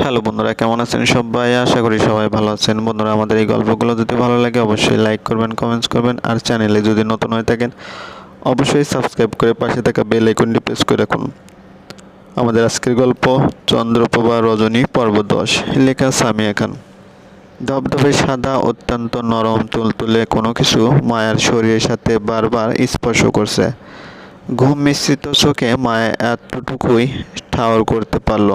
Hello বন্ধুরা, কেমন আছেন সবাই? আশা করি সবাই ভালো আছেন। বন্ধুরা, আমাদের এই গল্পগুলো যদি ভালো লাগে, অবশ্যই লাইক করবেন কমেন্টস করবেন, আর চ্যানেলে যদি নতুন হয়ে থাকেন, অবশ্যই সাবস্ক্রাইব করে পাশে থাকা বেল আইকনটি প্রেস করে রাখুন। আমাদের আজকের গল্প, চন্দ্রপ্রভা রজনী, পর্ব দশ, লেখা সামিয়া খান। ধবধবে সাদা, অত্যন্ত নরম, তুলতুলে কোনো কিছু মায়ার শরীরের সাথে বারবার স্পর্শ করছে। ঘুম মিশ্রিত চোখে মায়া এতটুকুই ঠাওর করতে পারল।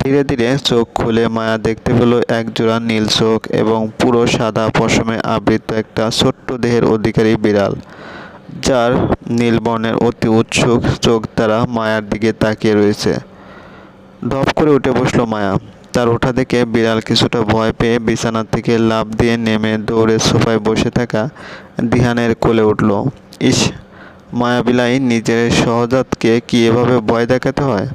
ধীরে ধীরে চোখ খুলে মায়া দেখতে পেল একজোড়া নীল চোখ এবং পুরো সাদা পশমে আবৃত একটা ছোট্ট দেহের অধিকারী বিড়াল, যার নীল বর্ণের অতি উৎসুক চোখ তারা মায়ার দিকে তাকিয়ে রয়েছে। ধপ করে উঠে বসল মায়া। তার ওঠা দেখে বিড়াল কিছুটা ভয় পেয়ে বিছানা থেকে লাফ দিয়ে নেমে দৌড়ে সোফায় বসে থাকা দিহানের কোলে উঠল। ইস মায়াবিলাই নিজের সহজাতকে কি এভাবে ভয় দেখাতে হয়?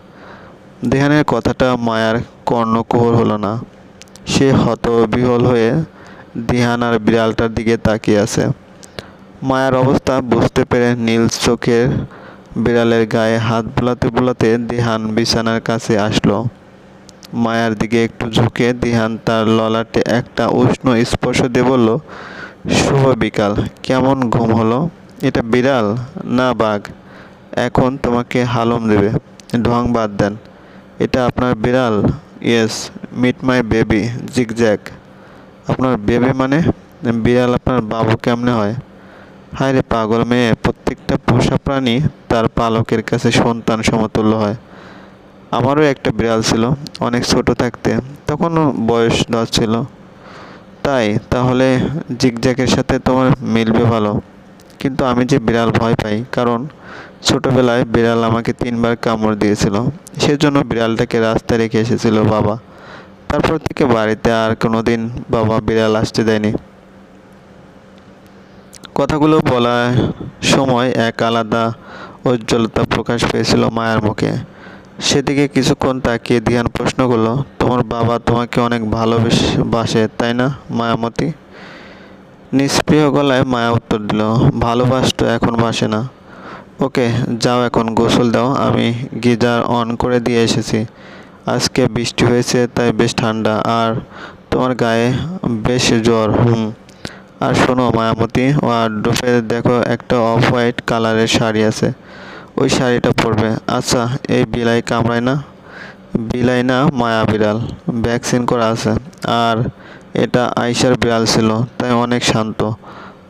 দেহানের কথাটা মায়ার কর্ণকুহর হলো না। সে হতবিহল হয়ে দিহান আর বিড়ালটার দিকে তাকিয়ে আছে। মায়ার অবস্থা বুঝতে পেরে নীল চোখের বিড়ালের গায়ে হাত বোলাতে বোলাতে দিহান বিছানার কাছে আসলো। মায়ার দিকে একটু ঝুঁকে দিহান তার ললাটে একটা উষ্ণ স্পর্শ দিয়ে বলল, শুভ বিকাল, কেমন ঘুম হলো? এটা বিড়াল না বাঘ? এখন তোমাকে হালম দেবে। ঢং বাদ দেন। এটা আপনার বিড়াল। Yes meet my baby zigzag আপনার বেবি মানে বিড়াল আপনার বাবু কেমনে হয়? হায় রে পাগল মেয়ে, প্রত্যেকটা পোষা প্রাণী তার পালকের কাছে সন্তান সমতুল্য হয়। আমারও একটা বিড়াল ছিল, অনেক ছোট থাকতে, তখনও বয়স দশ ছিল। তাই, তাহলে জিগজ্যাকের সাথে তোমার মিলবে ভালো। কিন্তু আমি যে বিড়াল ভয় পাই, কারণ ছোটবেলায় বিড়াল আমাকে তিনবার কামড় দিয়েছিল। সেজন্য বিড়ালটাকে রাস্তায় রেখে এসেছিল বাবা। তারপর থেকে বাড়িতে আর কোনো দিন বাবা বিড়াল আসতে দেয়নি। কথাগুলো বলার সময় এক আলাদা উজ্জ্বলতা প্রকাশ পেয়েছিল মায়ের মুখে। সেদিকে কিছুক্ষণ তাকিয়ে ধ্যান প্রশ্ন করল, তোমার বাবা তোমাকে অনেক ভালোবেসে বাসে তাই না, মায়ামতি? নিষ্প্রিয় গলায় মায়া উত্তর দিল ভালোবাসতো এখন বাসে না। ওকে, যাও এখন, গোসল দাও, আমি গিজার অন করে দিয়ে এসেছি। আজকে বৃষ্টি হয়েছে, তাই বেশ ঠান্ডা। আর তোমার গায়ে বেশ জ্বর, হুম। আর শোনো, মায়ামতি ও আর ওয়ার্ড্রোপে দেখো একটা অফ হোয়াইট কালারের শাড়ি আছে। ওই শাড়িটা পরবে। আচ্ছা এই বিলাই কামড়ায় না? বিলাই না, মায়া বিড়াল। ভ্যাকসিন করা আছে। আর এটা আইসার বিড়াল ছিল, তাই অনেক শান্ত।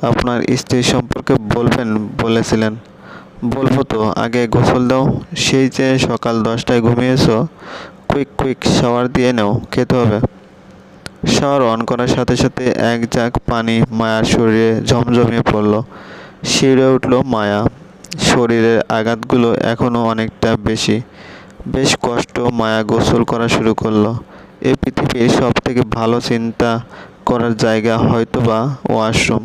আপনার স্ত্রী সম্পর্কে বলবেন, বলেছিলেন। বলব তো, আগে গোসল দাও, সেই যে সকাল দশটায় ঘুমিয়েছো, কুইক কুইক শাওয়ার দিয়ে নাও, খেতে হবে। শাওয়ার অন করার সাথে সাথে এক জাক পানি মায়ার শরীরে ঝমঝমিয়ে পড়ল। শিউরে উঠল মায়া। শরীরের আঘাতগুলো এখনও অনেকটা বেশি। বেশ কষ্ট মায়া গোসল করা শুরু করল। এই পৃথিবীর সব থেকে ভালো চিন্তা করার জায়গা হয়তো হয়তোবা ওয়াশরুম।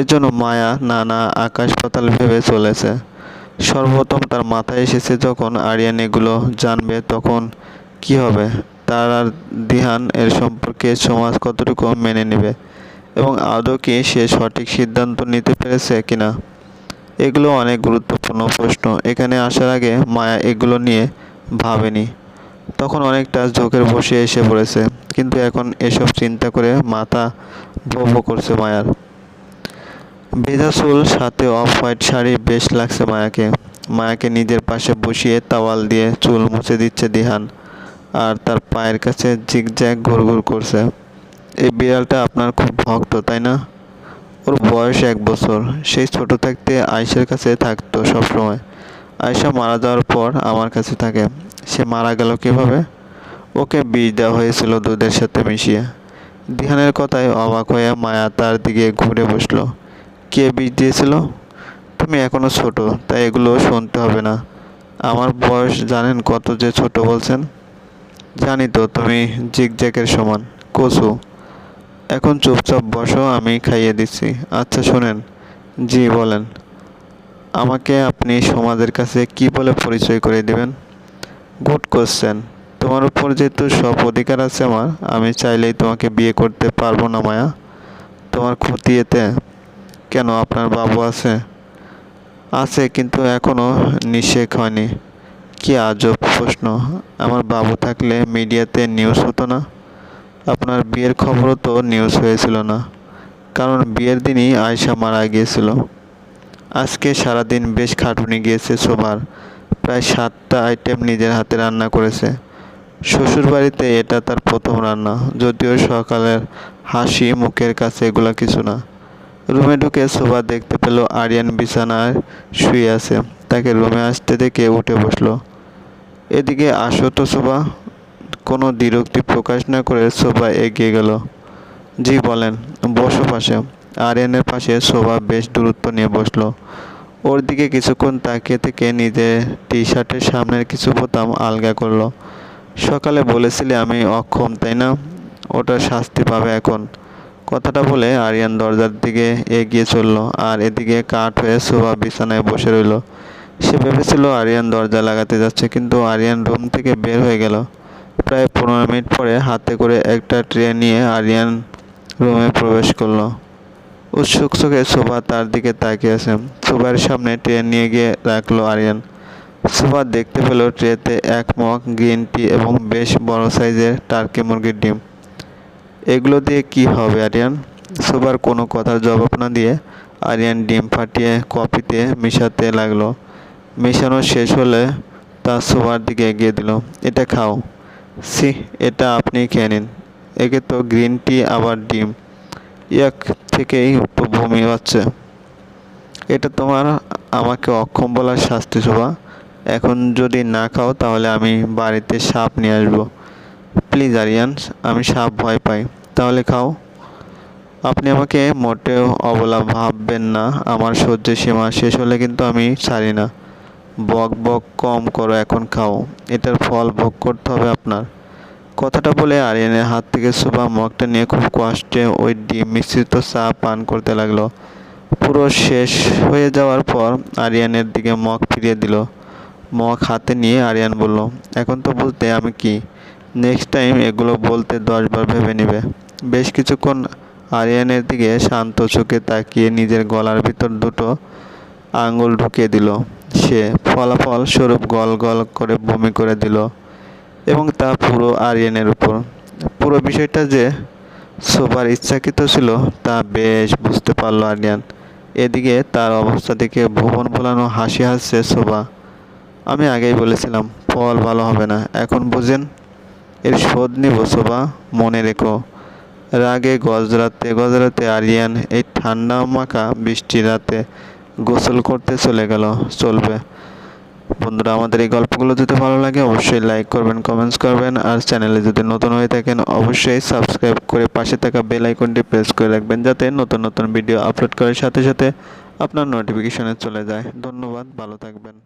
এজন্য মায়া নানা আকাশ পাতাল ভেবে চলেছে। সর্বপ্রথম তার মাথায় এসেছে যখন আরিয়ান এগুলো জানবে তখন কি হবে, তার আর দিহান এর সম্পর্কে সমাজ কতটুকু মেনে নেবে এবং আদৌ কি সে সঠিক সিদ্ধান্ত নিতে পেরেছে কিনা? এগুলো অনেক গুরুত্বপূর্ণ প্রশ্ন। এখানে আসার আগে মায়া এগুলো নিয়ে ভাবেনি। তখন অনেকটা ঝোঁকের বসে এসে পড়েছে। কিন্তু এখন এসব চিন্তা করে মাথা ভো ভো করছে মায়ার। ভেজা চুল, সাথে অফ হোয়াইট শাড়ি বেশ লাগছে মায়াকে। মায়াকে নিজের পাশে বসিয়ে তাওয়াল দিয়ে চুল মুছে দিচ্ছে দিহান। আর তার পায়ের কাছে ঝিকঝ্যাক ঘুরঘুর করছে। এই বিড়ালটা আপনার খুব ভক্ত, তাই না? ওর বয়স এক বছর। সেই ছোট থাকতে আয়েশার কাছে থাকতো সবসময়। আয়েশা মারা যাওয়ার পর আমার কাছে থাকে, সে মারা গেল কীভাবে? ওকে বীজ দেওয়া হয়েছিল দুধের সাথে মিশিয়ে। দিহানের কথায় অবাক হয়ে মায়া তার দিকে ঘুরে বসল। কে বীজ দিয়েছিল? তুমি এখনও ছোট, তাই এগুলো শুনতে হবে না। আমার বয়স জানেন কত যে ছোট বলছেন? জানি তো, তুমি জিগজ্যাকের সমান, কচু। এখন চুপচাপ বসো, আমি খাইয়ে দিচ্ছি। আচ্ছা শোনেন। জি, বলেন। আমাকে আপনি সমাজের কাছে কি বলে পরিচয় করে দেবেন? গুড কোশ্চেন তোমার উপর যেহেতু সব অধিকার আছে আমার, আমি চাইলেই তোমাকে বিয়ে করতে পারব না, মায়া। তোমার ক্ষতি এতে। কেন? আপনার বাবু আছে। আছে, কিন্তু এখনও নিষেক হয়নি। কি আজব প্রশ্ন। আমার বাবু থাকলে মিডিয়াতে নিউজ হতো না। আপনার বিয়ের খবরও তো নিউজ হয়েছিল না। কারণ বিয়ের দিনই আয়শা মারা গিয়েছিল। আজকে সারাদিন বেশ খাটুনি গিয়েছে সবার প্রায় সাতটা আইটেম নিজের হাতে রান্না করেছে। শ্বশুরবাড়িতে এটা তার প্রথম রান্না, যদিও সকালের হাসি মুখের কাছে এগুলো কিছু না। রুমে ঢুকে শোভা দেখতে পেল আরিয়ান বিছানায় শুয়ে আছে। তাকে রুমে আসতে দেখে উঠে বসল। এদিকে আসো তো শোভা। কোনো দ্বিরুক্তি প্রকাশ না করে শোভা এগিয়ে গেল। জি বলেন, বসো পাশে। আরিয়ানের পাশে শোভা বেশ দূরত্ব নিয়ে বসল। ওর দিকে কিছুক্ষণ তাকিয়ে থেকে নিজের টি শার্টের সামনের কিছু বোতাম আলগা করল। সকালে বলেছিলে আমি অক্ষম, তাই না? ওটা শাস্তি পাবে এখন। কথাটা বলে আরিয়ান দরজার দিকে এগিয়ে চলল আর এদিকে কাঠ হয়ে শোভা বিছানায় বসে রইল। সে ভেবেছিল আরিয়ান দরজা লাগাতে যাচ্ছে, কিন্তু আরিয়ান রুম থেকে বের হয়ে গেল। প্রায় পনেরো মিনিট পরে হাতে করে একটা ট্রে নিয়ে আরিয়ান রুমে প্রবেশ করল। উৎসুক চোখে শোভা তার দিকে তাকিয়ে আছে। শোভার সামনে ট্রে নিয়ে গিয়ে রাখল আরিয়ান। শোভা দেখতে পেল ট্রেতে এক মগ গ্রিন টি এবং বেশ বড় সাইজের টার্কি মুরগির ডিম। এগুলো দিয়ে কি হবে আরিয়ান? শোভার কোনো কথার জবাব না দিয়ে আরিয়ান ডিম ফাটিয়ে কফিতে মেশাতে লাগল। মেশানো শেষ হলে তা শোভার দিকে এগিয়ে দিল। এটা খাও। সি এটা আপনি খেয়ে নিন। একে তো গ্রিন টি, আবার ডিম। এক থেকেই বমি হচ্ছে। এটা তোমার আমাকে অক্ষম বলার শাস্তি, শোভা। এখন যদি না খাও, তাহলে আমি বাড়িতে সাপ নিয়ে আসব। প্লিজ, আরিয়ান, আমি সাপ ভয় পাই। তাহলে খাও। আপনি আমাকে মোটেও অবলা ভাববেন না। আমার সহ্যের সীমা শেষ হলে কিন্তু আমি ছাড়ি না। বক বক কম করো, এখন খাও। এটার ফল ভোগ করতে হবে আপনার। কথাটা বলে আরিয়ানের হাত থেকে সুবা মগটা নিয়ে খুব কষ্টে ওই ডিম মিশ্রিত চা পান করতে লাগল। পুরো শেষ হয়ে যাওয়ার পর আরিয়ানের দিকে মগ ফিরিয়ে দিল। মগ হাতে নিয়ে আরিয়ান বলল, এখন তো বুঝতে আমি কি? নেক্সট টাইম এগুলো বলতে দশবার ভেবে নেবে। বেশ কিছুক্ষণ আরিয়ানের দিকে শান্ত চোখে তাকিয়ে নিজের গলার ভিতর দুটো আঙুল ঢুকিয়ে দিল। সে ফলাফল স্বরূপ গল গল করে বমি করে দিল। এবং তা পুরো আরিয়ানের উপর। পুরো বিষয়টা যে শোবার ইচ্ছাকৃত ছিল তা বেশ বুঝতে পারল আরিয়ান। এদিকে তার অবস্থা দেখে ভুবন ভোলানো হাসি হাসছে শোভা। আমি আগেই বলেছিলাম, ফল ভালো হবে না। এখন বুঝেন, এর শোধ নিব শোভা, মনে রেখো। রাগে গজরাতে গজরাতে আরিয়ান এই ঠান্ডা মাখা বৃষ্টি রাতে গোসল করতে চলে গেল, চলবে। বন্ধুরা, আমাদের এই গল্পগুলো যদি ভালো লাগে, অবশ্যই লাইক করবেন কমেন্টস করবেন, আর চ্যানেলে যদি নতুন হয়ে থাকেন, অবশ্যই সাবস্ক্রাইব করে পাশে থাকা বেল আইকনটি প্রেস করে রাখবেন, যাতে নতুন নতুন ভিডিও আপলোড করার সাথে সাথে আপনার নোটিফিকেশনে চলে যায়। ধন্যবাদ, ভালো থাকবেন।